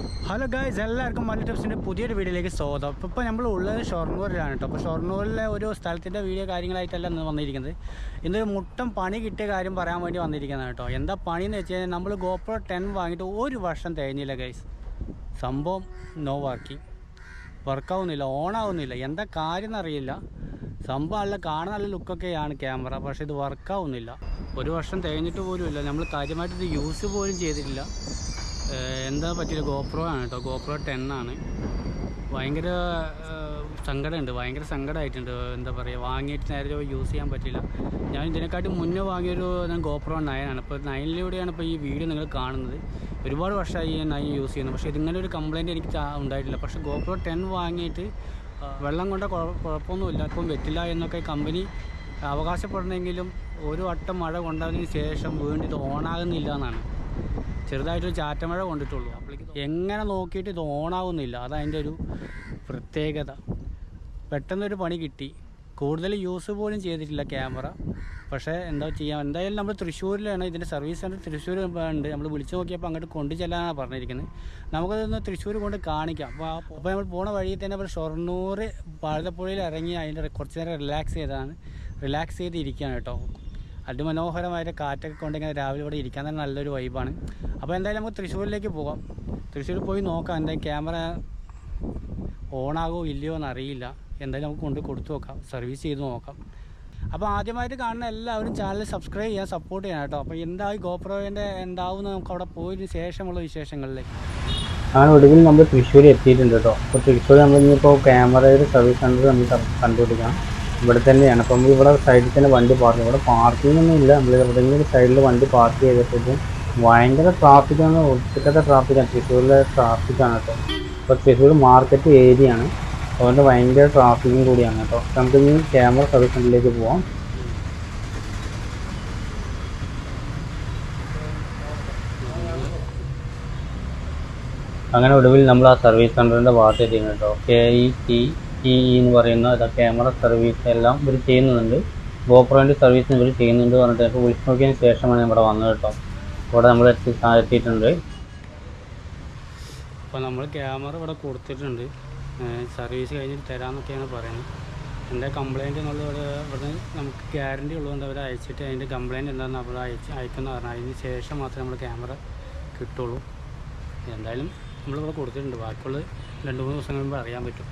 Hello guys എല്ലാവർക്കും മല്ലു ടിപ്സിന്റെ പുതിയൊരു വീഡിയോയിലേക്ക് സ്വാഗതം. ഇപ്പോൾ നമ്മൾ ഉള്ളത് ഷൊർണൂരിലാണ് കേട്ടോ. അപ്പോൾ ഷൊർണൂരിലെ ഒരു സ്ഥലത്തിന്റെ വീഡിയോ കാര്യങ്ങളായിട്ടല്ല ഇന്ന് വന്നിരിക്കുന്നത്. ഇന്നൊരു മുട്ടം പണി കിട്ടിയ കാര്യം പറയാൻ വേണ്ടി വന്നിരിക്കുന്നതാണ് കേട്ടോ. എന്താ പണി എന്ന് വെച്ച് കഴിഞ്ഞാൽ നമ്മൾ ഗോപ്രോ ടെൻ വാങ്ങിയിട്ട് ഒരു വർഷം തികഞ്ഞില്ല ഗൈസ് സംഭവം നോ വർക്കിംഗ് വർക്കാവുന്നില്ല ഓണാവുന്നില്ല. എന്താ കാര്യം എന്നറിയില്ല. സംഭവം നല്ല കാണാൻ നല്ല ലുക്കൊക്കെയാണ് ക്യാമറ പക്ഷേ ഇത് വർക്കാവുന്നില്ല ഒരു വർഷം തികഞ്ഞിട്ട് പോലും ഇല്ല. നമ്മൾ കാര്യമായിട്ട് ഇത് യൂസ് പോലും ചെയ്തിട്ടില്ല. എന്താ പറ്റിയത്? ഗോപ്രോ ആണ് കേട്ടോ ഗോപ്രോ ടെൻ ആണ്. ഭയങ്കര സങ്കടമുണ്ട്. ഭയങ്കര സങ്കടമായിട്ടുണ്ട്. എന്താ പറയുക വാങ്ങിയിട്ട് നേരെ യൂസ് ചെയ്യാൻ പറ്റില്ല ഞാൻ ഇതിനെക്കാട്ടി മുന്നേ വാങ്ങിയൊരു ഗോപ്രോ നയനാണ്. അപ്പോൾ നയനിലൂടെയാണ് ഇപ്പോൾ ഈ വീഡിയോ നിങ്ങൾ കാണുന്നത്. ഒരുപാട് വർഷമായി ഞാൻ നയൻ യൂസ് ചെയ്യുന്നത് പക്ഷേ ഇതിങ്ങനെ ഒരു കംപ്ലയിന്റ് എനിക്ക് ഉണ്ടായിട്ടില്ല. പക്ഷേ ഗോപ്രോ ടെൻ വാങ്ങിയിട്ട് വെള്ളം കൊണ്ട കുഴ- കുഴപ്പമൊന്നുമില്ല ഇപ്പം വെറ്റില്ല എന്നൊക്കെ കമ്പനി അവകാശപ്പെടണമെങ്കിലും ഒരു വട്ടം മഴ കൊണ്ടതിന് ശേഷം വീണ്ടും ഇത് ഓണാകുന്നില്ല എന്നാണ്. ചെറുതായിട്ടൊരു ചാറ്റമഴ കൊണ്ടിട്ടുള്ളൂ. എങ്ങനെ നോക്കിയിട്ട് ഇത് ഓണാവുന്നില്ല. അതതിന്റെ ഒരു പ്രത്യേകത. പെട്ടെന്നൊരു പണി കിട്ടി. കൂടുതൽ യൂസ് പോലും ചെയ്തിട്ടില്ല ക്യാമറ. പക്ഷേ എന്താ ചെയ്യാം എന്തായാലും നമ്മൾ തൃശ്ശൂരിലാണ് ഇതിന്റെ സർവീസ് സെന്റർ തൃശ്ശൂർ ഉണ്ട്. നമ്മൾ വിളിച്ചു നോക്കിയപ്പോൾ അങ്ങോട്ട് കൊണ്ടു ചെല്ലാനാണ് പറഞ്ഞിരിക്കുന്നത്. നമുക്കതൊന്ന് തൃശ്ശൂർ കൊണ്ട് കാണിക്കാം. അപ്പോൾ അപ്പോൾ നമ്മൾ പോണ വഴിയിൽ തന്നെ നമ്മൾ ഷൊർണൂർ ഭാരതപ്പുഴയിൽ ഇറങ്ങി അതിന്റെ കുറച്ച് നേരം റിലാക്സ് ചെയ്താണ്. റിലാക്സ് ചെയ്തിരിക്കുകയാണ് കേട്ടോ. അതിമനോഹരമായ കാറ്റൊക്കെ കൊണ്ട് ഇങ്ങനെ രാവിലെ ഇവിടെ ഇരിക്കാൻ തന്നെ നല്ലൊരു വൈബാണ് അപ്പോൾ എന്തായാലും നമുക്ക് തൃശ്ശൂരിലേക്ക് പോകാം. തൃശ്ശൂർ പോയി നോക്കാം എന്തായാലും ക്യാമറ ഓണാകോ ഇല്ലയോ എന്ന് അറിയില്ല എന്തായാലും നമുക്ക് കൊണ്ട് കൊടുത്തു നോക്കാം സർവീസ് ചെയ്ത് നോക്കാം. അപ്പോൾ ആദ്യമായിട്ട് കാണുന്ന എല്ലാവരും ചാനൽ സബ്സ്ക്രൈബ് ചെയ്യാൻ സപ്പോർട്ട് ചെയ്യണം കേട്ടോ. അപ്പോൾ എന്താ ഈ ഗോപ്രോവിന്റെ എന്താവും നമുക്ക് അവിടെ പോയതിന് ശേഷമുള്ള വിശേഷങ്ങളിലേക്ക് ആണ് ഒടുവിൽ നമ്മൾ തൃശ്ശൂർ എത്തിയിട്ടുണ്ട് കേട്ടോ. അപ്പോൾ തൃശ്ശൂർ നമ്മൾ ഇനിയിപ്പോൾ ക്യാമറയുടെ സർവീസ് സെന്റർ നമ്മൾ കണ്ടുപിടിക്കാം. ഇവിടെ തന്നെയാണ്. അപ്പം ഇവിടെ സൈഡിൽ തന്നെ വണ്ടി പാർക്ക് ഇവിടെ പാർക്കിംഗ് ഒന്നും ഇല്ല. നമ്മൾ എവിടെയെങ്കിലും സൈഡിൽ വണ്ടി പാർക്ക് ചെയ്തിട്ടും ഭയങ്കര ട്രാഫിക്കാണ് ഒറ്റക്കത്തെ ട്രാഫിക്കാണ് തൃശ്ശൂരിലെ ട്രാഫിക്കാണ് കേട്ടോ. ഇപ്പോൾ തൃശ്ശൂർ മാർക്കറ്റ് ഏരിയ ആണ്. അതുകൊണ്ട് ഭയങ്കര ട്രാഫിക്കും കൂടിയാണ് കേട്ടോ. നമുക്ക് ഇനി ക്യാമറ സർവീസ് സെന്ററിലേക്ക് പോവാം. അങ്ങനെ ഒടുവിൽ നമ്മൾ ആ സർവീസ് സെന്ററിന്റെ ഭാഗത്ത് എത്തിയിരുന്നു കേട്ടോ. കെ ഇ ടി ഇ എന്ന് പറയുന്ന ക്യാമറ സർവീസ് എല്ലാം ഇവർ ചെയ്യുന്നുണ്ട്. ഗോപ്രോന്റെ സർവീസ് ഇവർ ചെയ്യുന്നുണ്ട് പറഞ്ഞിട്ട് വിളിച്ച് നോക്കിയതിന് ശേഷമാണ് ഇവിടെ വന്നത് കേട്ടോ. ഇവിടെ നമ്മൾ എത്തി എത്തിയിട്ടുണ്ട്. അപ്പോൾ നമ്മൾ ക്യാമറ ഇവിടെ കൊടുത്തിട്ടുണ്ട്. സർവീസ് കഴിഞ്ഞിട്ട് തരാമെന്നൊക്കെയാണ് പറയുന്നത്. എന്റെ കംപ്ലയിന്റ് എന്നുള്ളത് ഇവിടെ ഇവിടെ നമുക്ക് ഗ്യാരണ്ടി ഉള്ളതുകൊണ്ട് അവർ അയച്ചിട്ട് അതിന്റെ കംപ്ലയിന്റ് എന്താണെന്ന് അവർ അയച്ച് അയക്കുന്ന പറഞ്ഞാൽ അതിന് ശേഷം മാത്രമേ നമ്മൾ ക്യാമറ കിട്ടുള്ളൂ. എന്തായാലും നമ്മളിവിടെ കൊടുത്തിട്ടുണ്ട്. ബാക്കിയുള്ള രണ്ട് മൂന്ന് ദിവസം കഴിയുമ്പോൾ അറിയാൻ പറ്റും.